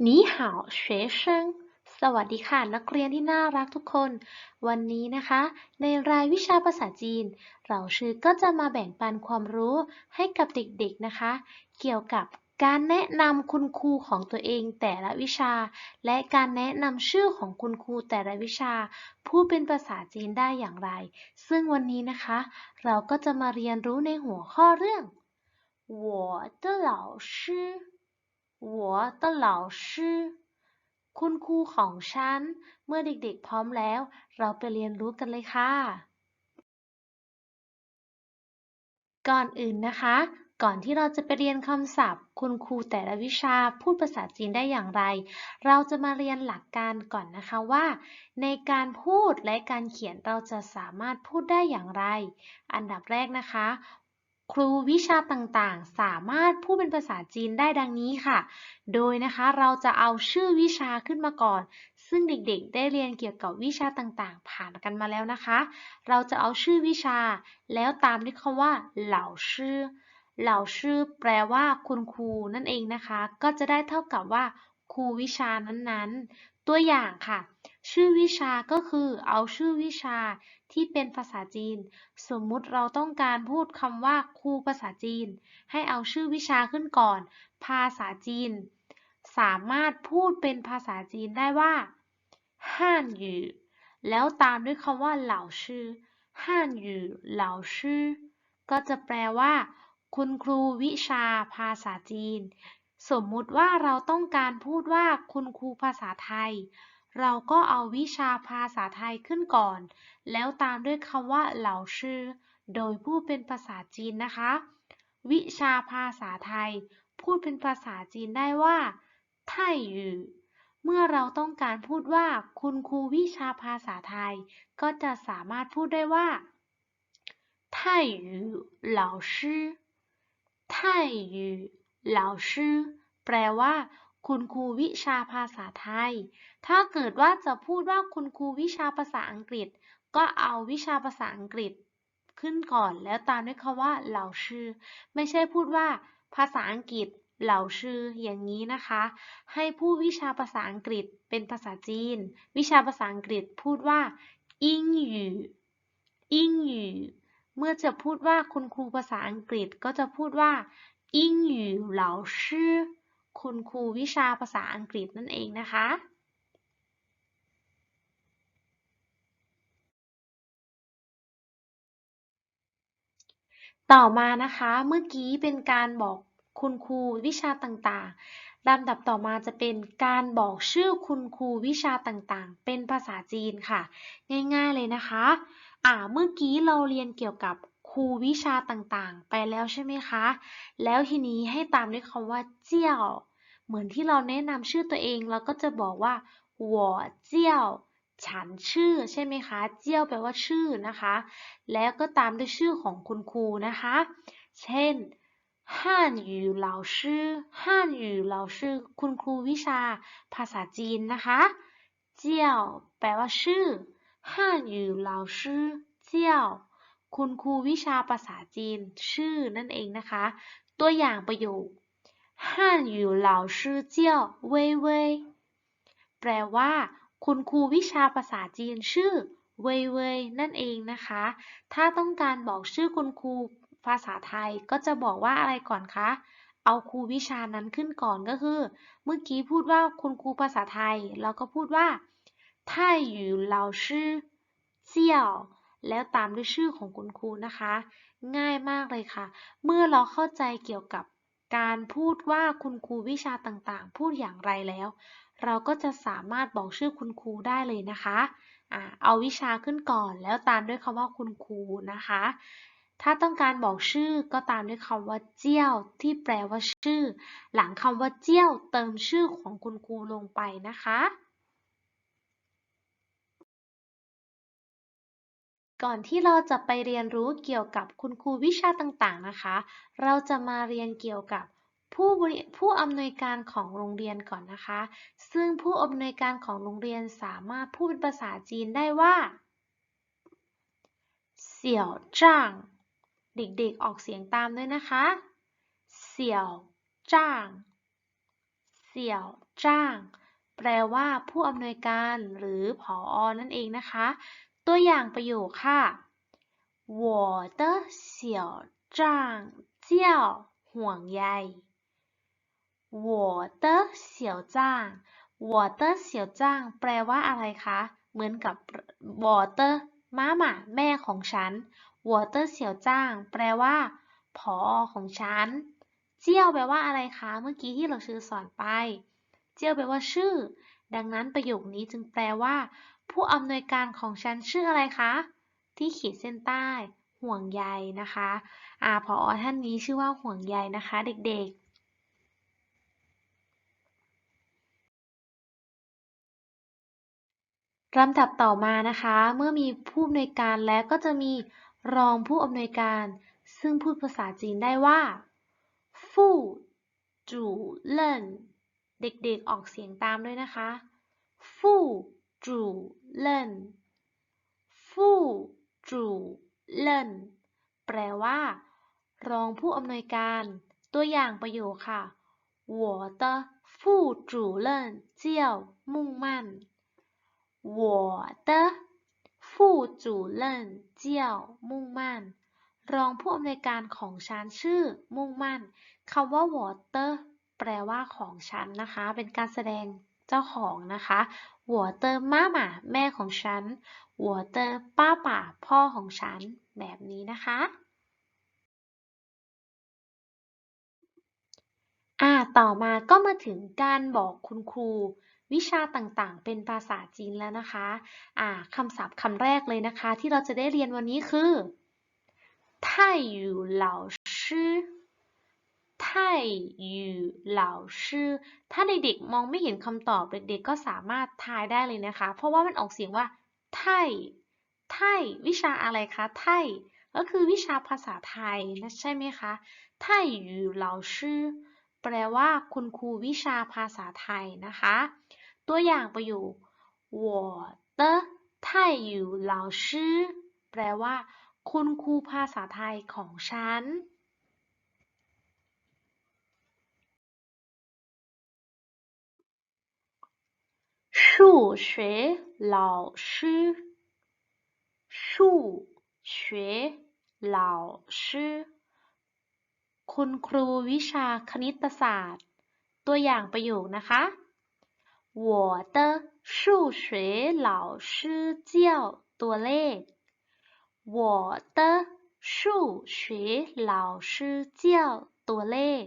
你好学生สวัสดีค่ะ นักเรียนที่น่ารักทุกคน วันนี้นะคะ ในรายวิชาภาษาจีน เราชื่อก็จะมาแบ่งปันความรู้ให้กับเด็กๆนะคะ เกี่ยวกับการแนะนำคุณครูของตัวเองแต่ละวิชา และการแนะนำชื่อของคุณครูแต่ละวิชา พูดเป็นภาษาจีนได้อย่างไร ซึ่งวันนี้นะคะ เราก็จะมาเรียนรู้ในหัวข้อเรื่อง我的老师 หัวเตเหลาชื่อ คุณครูของฉัน เมื่อเด็กๆพร้อมแล้ว เราไปเรียนรู้กันเลยค่ะ ก่อนอื่นนะคะ ก่อนที่เราจะไปเรียนคำศัพท์ คุณครูแต่ละวิชาพูดภาษาจีนได้อย่างไร เราจะมาเรียนหลักการก่อนนะคะว่า ในการพูดและการเขียนเราจะสามารถพูดได้อย่างไร อันดับแรกนะคะ ครูวิชาต่างๆ สามารถพูดเป็นภาษาจีนได้ดังนี้ค่ะ โดยนะคะเราจะเอาชื่อวิชาขึ้นมาก่อน ซึ่งเด็กๆ ได้เรียนเกี่ยวกับวิชาต่างๆ ผ่านกันมาแล้วนะคะ เราจะเอาชื่อวิชา แล้วตามด้วยคำว่าเหล่าชื่อ เหล่าชื่อแปลว่าคุณครูนั่นเองนะคะ ก็จะได้เท่ากับว่าครูวิชานั้นๆ ตัวอย่างค่ะ ชื่อวิชาก็คือเอาชื่อวิชาที่เป็นภาษาจีน สมมุติเราต้องการพูดคำว่าครูภาษาจีน ให้เอาชื่อวิชาขึ้นก่อน ภาษาจีน สามารถพูดเป็นภาษาจีนได้ว่าฮั่นยู่แล้วตามด้วยคำว่าเหล่าชื่อฮั่นยู่เหล่าชื่อก็จะแปลว่า คุณครูวิชาภาษาจีน สมมุติว่าเราต้องการพูดว่าคุณครูภาษาไทย เราก็เอาวิชาภาษาไทยขึ้นก่อน แล้วตามด้วยคำว่าเหล่าชื่อ โดยพูดเป็นภาษาจีนนะคะ วิชาภาษาไทย พูดเป็นภาษาจีนได้ว่าไทยหยู่เมื่อเราต้องการพูดว่า คุณครูวิชาภาษาไทย ก็จะสามารถพูดได้ว่าไทยหยู่เหล่าชื่อไทยหยู่เหล่าชื่อแปลว่า คุณครูวิชาภาษาไทย ถ้าเกิดว่าจะพูดว่าคุณครูวิชาภาษาอังกฤษ ก็เอาวิชาภาษาอังกฤษขึ้นก่อนแล้วตามด้วยคำว่าเหล่าชื่อ ไม่ใช่พูดว่า ภาษาอังกฤษเหล่าชื่ออย่างนี้นะคะ ให้พูดวิชาภาษาอังกฤษเป็นภาษาจีน วิชาภาษาอังกฤษพูดว่าอิงหยู่อิงหยู่เมื่อจะพูดว่าคุณครูภาษาอังกฤษก็จะพูดว่าอิงหยู่เหล่าชื่อ คุณครูวิชาภาษาอังกฤษนั่นเองนะคะ ต่อมานะคะเมื่อกี้เป็นการบอกคุณครูวิชาต่างๆลำดับต่อมาจะเป็นการบอกชื่อคุณครูวิชาต่างๆ เป็นภาษาจีนค่ะ ง่ายๆเลยนะคะ อ่าเมื่อกี้เราเรียนเกี่ยวกับ ครูวิชาต่างๆ ไปแล้วใช่ไหมคะ แล้วทีนี้ให้ตามด้วยคำว่าเจี้ยว เหมือนที่เราแนะนำชื่อตัวเองเราก็จะบอกว่า我เจี้ยวฉันชื่อใช่ไหมคะ เจี้ยวแปลว่าชื่อนะคะ แล้วก็ตามด้วยชื่อของคุณครูนะคะ เช่นฮั่นหยู่เหล่าชื่อฮั่นหยู่เหล่าชื่อคุณครูวิชา ภาษาจีนนะคะ เจี้ยวแปลว่าชื่อฮั่นหยู่เหล่าชื่อเจี้ยว คุณครูวิชาภาษาจีนชื่อนั่นเองนะคะ ตัวอย่างประโยคฮั่นหยู่เหล่าชื่อเจียวเว่ยเว่ยแปลว่า คุณครูวิชาภาษาจีนชื่อเว่ยเว่ยนั่นเองนะคะ ถ้าต้องการบอกชื่อคุณครูภาษาไทยก็จะบอกว่าอะไรก่อนคะ เอาครูวิชานั้นขึ้นก่อนก็คือ เมื่อกี้พูดว่าคุณครูภาษาไทย เราก็พูดว่าไทยอยู่เหล่าชื่อเจียว แล้วตามด้วยชื่อของคุณครูนะคะ ง่ายมากเลยค่ะ เมื่อเราเข้าใจเกี่ยวกับการพูดว่าคุณครูวิชาต่างๆ พูดอย่างไรแล้ว เราก็จะสามารถบอกชื่อคุณครูได้เลยนะคะอ่าเอาวิชาขึ้นก่อนแล้วตามด้วยคำว่าคุณครูนะคะ ถ้าต้องการบอกชื่อก็ตามด้วยคำว่าเจี้ยว ที่แปลว่าชื่อ หลังคำว่าเจี้ยว เติมชื่อของคุณครูลงไปนะคะ ก่อนที่เราจะไปเรียนรู้เกี่ยวกับคุณครูวิชาต่างๆนะคะ เราจะมาเรียนเกี่ยวกับผู้ผู้อำนวยการของโรงเรียนก่อนนะคะ ซึ่งผู้อำนวยการของโรงเรียนสามารถพูดเป็นภาษาจีนได้ว่าเสี่ยวจ้างเด็กๆออกเสียงตามด้วยนะคะเสี่ยวจ้างเสี่ยวจ้าง แปลว่าผู้อำนวยการหรือผออนั่นเองนะคะ ตัวอย่างประโยคค่ะ我的小账叫ห่วงใย我的小账我的小账แปลว่าอะไรคะ เหมือนกับ我的ม้าหมาแม่ของฉัน我的小账แปลว่าผอของฉัน เจี้ยวแปลว่าอะไรคะ เมื่อกี้ที่เราชื่อสอนไป เจี้ยวแปลว่าชื่อ ดังนั้นประโยคนี้จึงแปลว่า ผู้อำนวยการของฉันชื่ออะไรคะ ที่ขีดเส้นใต้ ห่วงใยนะคะอ่าพอท่านนี้ชื่อว่าห่วงใยนะคะ เด็กๆลำดับต่อมานะคะ เมื่อมีผู้อำนวยการแล้วก็จะมีรองผู้อำนวยการ ซึ่งพูดภาษาจีนได้ว่า ฟู่จู่เล่น เด็กๆออกเสียงตามด้วยนะคะฟู่จู่เล่นฟู่จู่เล่นแปลว่า รองผู้อำนวยการ ตัวอย่างประโยคค่ะ我的副主任叫มุ่งมั่น我的副主任叫มุ่งมั่น รองผู้อำนวยการของฉันชื่อ มุ่งมั่นคำว่า water แปลว่าของฉันนะคะ เป็นการแสดงเจ้าของนะคะ water ม่าหมาแม่ของฉัน water ป้าป่าพ่อของฉัน แบบนี้นะคะอ่าต่อมาก็มาถึงการบอกคุณครูวิชาต่างๆ เป็นภาษาจีนแล้วนะคะอ่าคำศัพท์คำแรกเลยนะคะ ที่เราจะได้เรียนวันนี้คือไทยูเหล่าชื่อ ไทยูเหล่าชื่อ ถ้าเด็กๆมองไม่เห็นคำตอบเด็กๆก็สามารถทายได้เลยนะคะ เพราะว่ามันออกเสียงว่าไทไทวิชาอะไรคะไทก็คือวิชาภาษาไทยนะใช่ไหมคะไทยูเหล่าชื่อแปลว่าคุณครูวิชาภาษาไทยนะคะ ตัวอย่างประโยค我的泰语老师แปลว่า คุณครูภาษาไทยของฉัน 数学老师数学老师คุณครูวิชาคณิตศาสตร์ ตัวอย่างประโยคนะคะ我的数学老师教ตัวเลข我的数学老师教ตัวเลข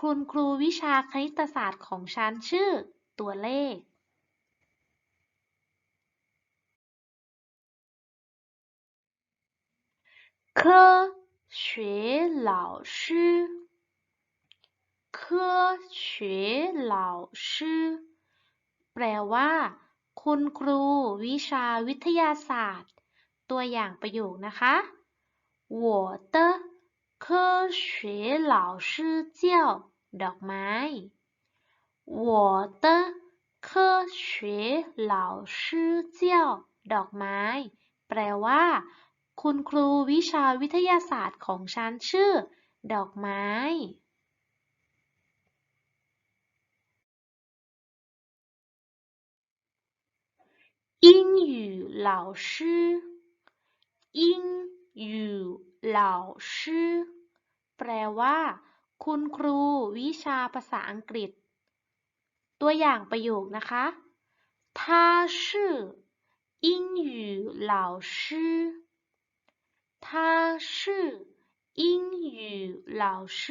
คุณครูวิชาคณิตศาสตร์ของฉันชื่อ ตัวเลข 科学老师科学老师แปลว่า คุณครูวิชาวิทยาศาสตร์ ตัวอย่างประโยคนะคะ我的科学老师叫ดอกไม้我的科学老师叫ดอกไม้ แปลว่า คุณครูวิชาวิทยาศาสตร์ของฉันชื่อ ดอกไม้英语老师英语老师แปลว่า คุณครูวิชาภาษาอังกฤษ ตัวอย่างประโยคนะคะ他是英语老师 他是英语老师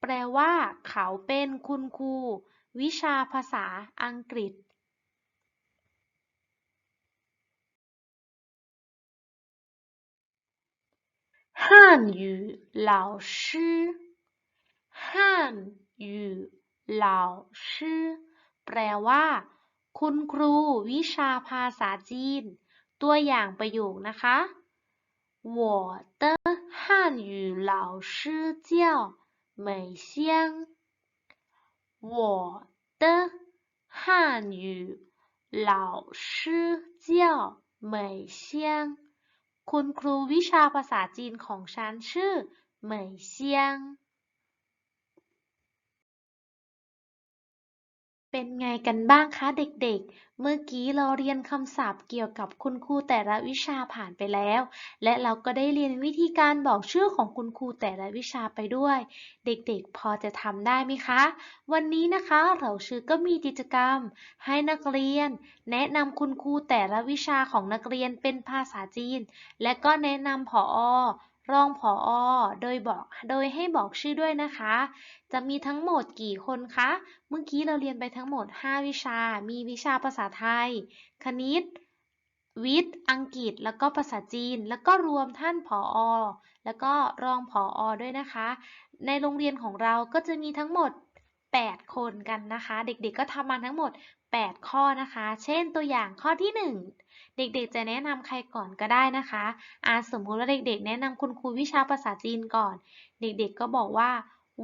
แปลว่า เขาเป็นคุณครูวิชาภาษาอังกฤษ汉语老师汉语老师แปลว่า คุณครูวิชาภาษาจีน ตัวอย่างประโยคนะคะ 我的汉语老师叫美香。我的汉语老师叫美香。คุณครูวิชาภาษาจีนของฉันชื่อเห เป็นไงกันบ้างคะเด็กๆ เมื่อกี้เราเรียนคำศัพท์เกี่ยวกับคุณครูแต่ละวิชาผ่านไปแล้ว และเราก็ได้เรียนวิธีการบอกชื่อของคุณครูแต่ละวิชาไปด้วย เด็กๆ พอจะทำได้ไหมคะ วันนี้นะคะเราชื่อก็มีกิจกรรม ให้นักเรียน แนะนำคุณครูแต่ละวิชาของนักเรียนเป็นภาษาจีน และก็แนะนำผอ รองผออโดยบอก โดยให้บอกชื่อด้วยนะคะ จะมีทั้งหมดกี่คนคะ เมื่อกี้เราเรียนไปทั้งหมด 5 วิชา มีวิชาภาษาไทย คณิต วิทย์ อังกฤษ แล้วก็ภาษาจีน แล้วก็รวมท่านผออแล้วก็รองผอด้วยนะคะ ในโรงเรียนของเราก็จะมีทั้งหมด 8 คนกันนะคะ เด็กๆ ก็ทำมาทั้งหมด 8 ข้อนะคะ เช่นตัวอย่างข้อที่ 1 เด็กๆ จะแนะนำใครก่อนก็ได้นะคะอ่าสมมุติว่าเด็กๆ แนะนำคุณครูวิชาภาษาจีนก่อน เด็กๆ ก็บอกว่า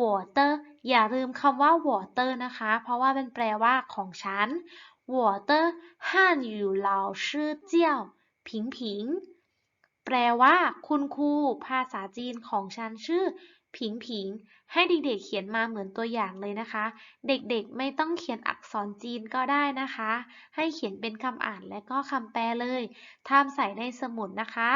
water อย่าลืมคำว่า water นะคะ เพราะว่าเป็นแปลว่าของฉัน water 汉语老师叫ผิงผิง แปลว่า คุณครูภาษาจีนของฉันชื่อ ผิงผิง ให้เด็กๆเขียนมาเหมือนตัวอย่างเลยนะคะ เด็กๆไม่ต้องเขียนอักษรจีนก็ได้นะคะ ให้เขียนเป็นคำอ่านและก็คำแปลเลยทำใส่ในสมุดนะคะ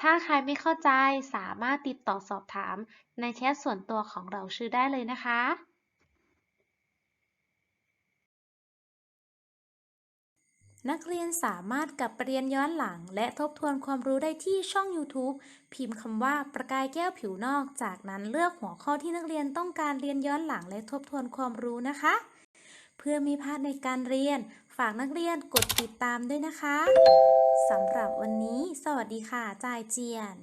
ถ้าใครไม่เข้าใจสามารถติดต่อสอบถามในแชทส่วนตัวของเราชื่อได้เลยนะคะ นักเรียนสามารถกลับไปเรียนย้อนหลัง และทบทวนความรู้ได้ที่ช่อง YouTube พิมพ์คำว่าประกายแก้วผิวนอก จากนั้นเลือกหัวข้อที่นักเรียนต้องการเรียนย้อนหลังและทบทวนความรู้นะคะ เพื่อไม่พลาดในการเรียน ฝากนักเรียนกดติดตามด้วยนะคะสำหรับวันนี้ สวัสดีค่ะจ่ายเจียน